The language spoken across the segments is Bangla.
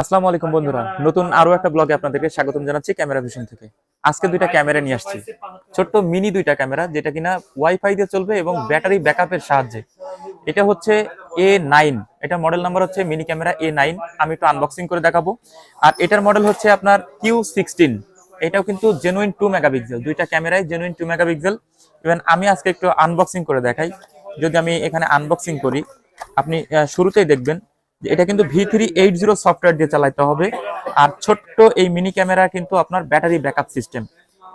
আসসালামু আলাইকুম বন্ধুরা, নতুন আরও একটা ব্লগে আপনাদেরকে স্বাগতম জানাচ্ছি ক্যামেরা ভিশন থেকে। আজকে দুইটা ক্যামেরা নিয়ে আসছি। ছোট্ট মিনি দুইটা ক্যামেরা যেটা কিনা ওয়াইফাই দিয়ে চলবে এবং ব্যাটারি ব্যাকআপের সাহায্যে। এটা হচ্ছে এ নাইন এটা মডেল নাম্বার হচ্ছে মিনি ক্যামেরা এ নাইন আমি একটু আনবক্সিং করে দেখাবো। আর এটার মডেল হচ্ছে আপনার কিউ সিক্সটিন এটাও কিন্তু জেনুইন টু মেগাপিক্সেল দুইটা ক্যামেরায় জেনুইন টু মেগাপিক্সেল ইভেন আমি আজকে একটু আনবক্সিং করে দেখাই। যদি আমি এখানে আনবক্সিং করি, আপনি শুরুতেই দেখবেন এটা কিন্তু V three eight zero software দিয়ে চালাইতে হবে। আর ছোট্ট এই মিনি ক্যামেরা কিন্তু আপনার ব্যাটারি ব্যাকআপ সিস্টেম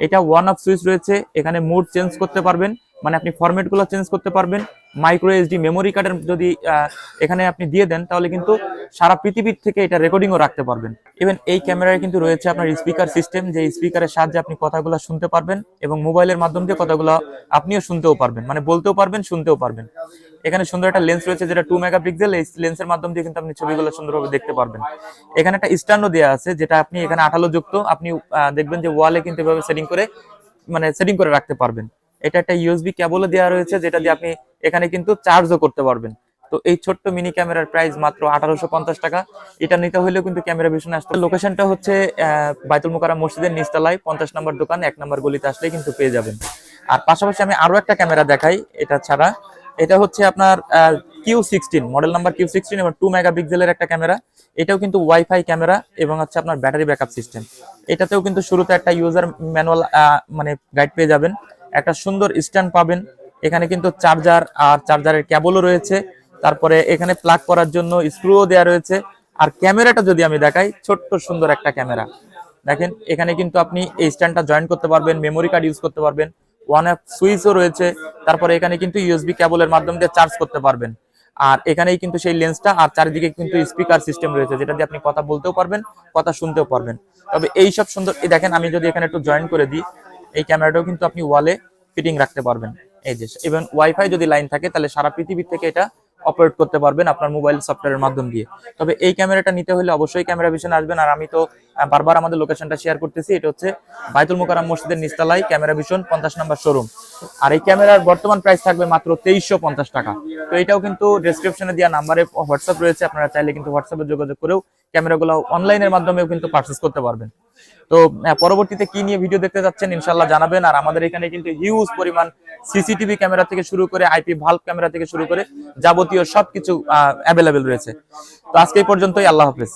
এটা ওয়ান অফ সুইচ রয়েছে, এখানে মুড চেঞ্জ করতে পারবেন মানে আপনি ফরম্যাটগুলো চেঞ্জ করতে পারবেন। মাইক্রো এসডি মেমোরি কার্ডের যদি এখানে আপনি দিয়ে দেন, তাহলে কিন্তু সারা পৃথিবীর থেকে এটা রেকর্ডিংও রাখতে পারবেন। ইভেন এই ক্যামেরায় কিন্তু রয়েছে আপনার স্পিকার সিস্টেম যে স্পিকারের সাহায্যে আপনি কথাগুলো শুনতে পারবেন এবং মোবাইলের মাধ্যম দিয়ে কথাগুলো আপনিও শুনতেও পারবেন মানে বলতেও পারবেন, শুনতেও পারবেন। এখানে সুন্দর একটা লেন্স রয়েছে যেটা টু মেগাপিক্সেল এই লেন্সের মাধ্যম দিয়ে কিন্তু আপনি ছবিগুলো সুন্দরভাবে দেখতে পারবেন। এখানে একটা স্ট্যান্ডও দেওয়া আছে যেটা আপনি এখানে আঠালো যুক্ত, আপনি দেখবেন যে ওয়ালে কিন্তু এভাবে সেটিং করে মানে সেটিং করে রাখতে পারবেন। এটা একটা ইউএসবি কেবলও দেওয়া রয়েছে, যেটা দিয়ে আপনি এখানে কিন্তু চার্জও করতে পারবেন। তো এই ছোট্ট মিনি ক্যামেরার প্রাইস মাত্র আঠারোশো পঞ্চাশ টাকা। এটা নিতে হলেও কিন্তু ক্যামেরা ভীষণ আসতে লোকেশনটা হচ্ছে বাইতুল মোকারা মসজিদের নিচতলায়, পঞ্চাশ নম্বর দোকান, এক নম্বর গলিতে আসলেই কিন্তু পেয়ে যাবেন। আর পাশাপাশি আমি আরও একটা ক্যামেরা দেখাই, এটা ছাড়া। এটা হচ্ছে আপনার Q sixteen model number Q sixteen এবং টু মেগাপিক্সেলের একটা ক্যামেরা। এটাও কিন্তু ওয়াইফাই ক্যামেরা এবং হচ্ছে আপনার ব্যাটারি ব্যাকআপ সিস্টেম এটাতেও কিন্তু শুরুতে একটা ইউজার ম্যানুয়াল মানে গাইড পেয়ে যাবেন। একটা সুন্দর স্ট্যান্ড পাবেন। এখানে কিন্তু চার্জার আর চার্জারের কেবলও রয়েছে। তারপরে এখানে প্লাগ করার জন্য স্ক্রুও দেওয়া রয়েছে। আর ক্যামেরাটা যদি আমি দেখাই, ছোট্ট সুন্দর একটা ক্যামেরা। দেখেন, এখানে কিন্তু আপনি এই স্ট্যান্ডটা জয়েন করতে পারবেন মেমোরি কার্ড ইউজ করতে পারবেন ওয়ান অ্যাপ সুইচও রয়েছে। তারপরে এখানে কিন্তু ইউএসবি কেবলের মাধ্যম দিয়ে চার্জ করতে পারবেন। আর এখানেই কিন্তু সেই লেন্সটা আর চারিদিকে কিন্তু স্পিকার সিস্টেম রয়েছে, যেটা দিয়ে আপনি কথা বলতেও পারবেন, কথা শুনতেও পারবেন। তবে এই সব সুন্দর দেখেন, আমি যদি এখানে একটু জয়েন করে দিই, এই ক্যামেরাটাও কিন্তু আপনি ওয়ালে ফিটিং রাখতে পারবেন। এই যে এবং ওয়াইফাই যদি লাইন থাকে, তাহলে সারা পৃথিবী থেকে এটা অপারেট করতে পারবেন আপনার মোবাইল সফটওয়্যারের মাধ্যম দিয়ে। তবে এই ক্যামেরাটা নিতে হলে অবশ্যই ক্যামেরা ভিশন আসবেন আর আমি তো বারবার আমাদের লোকেশনটা শেয়ার করতেছি, এটা হচ্ছে বাইতুল মোকারাম মসজিদের নিচতলায় ক্যামেরা ভিশন পঞ্চাশ নম্বর শোরুম আর এই ক্যামেরার বর্তমান প্রাইস থাকবে মাত্র তেইশশো পঞ্চাশ টাকা। তো এটাও কিন্তু ডেসক্রিপশনে দেওয়া নাম্বারে হোয়াটসঅ্যাপ রয়েছে, আপনারা চাইলে কিন্তু হোয়াটসঅ্যাপে যোগাযোগ করেও ক্যামেরাগুলো অনলাইনের মাধ্যমেও কিন্তু পারচেস করতে পারবেন। তো পরবর্তীতে কি নিয়ে ভিডিও দেখতে যাচ্ছেন ইনশাল্লাহ জানাবেন। আর আমাদের এখানে কিন্তু হিউজ পরিমাণ সিসিটিভি ক্যামেরা থেকে শুরু করে আইপি ভালো ক্যামেরা থেকে শুরু করে যাবতীয় সবকিছু অ্যাভেলেবেল রয়েছে। তো আজকে এই পর্যন্তই, আল্লাহ হাফেজ।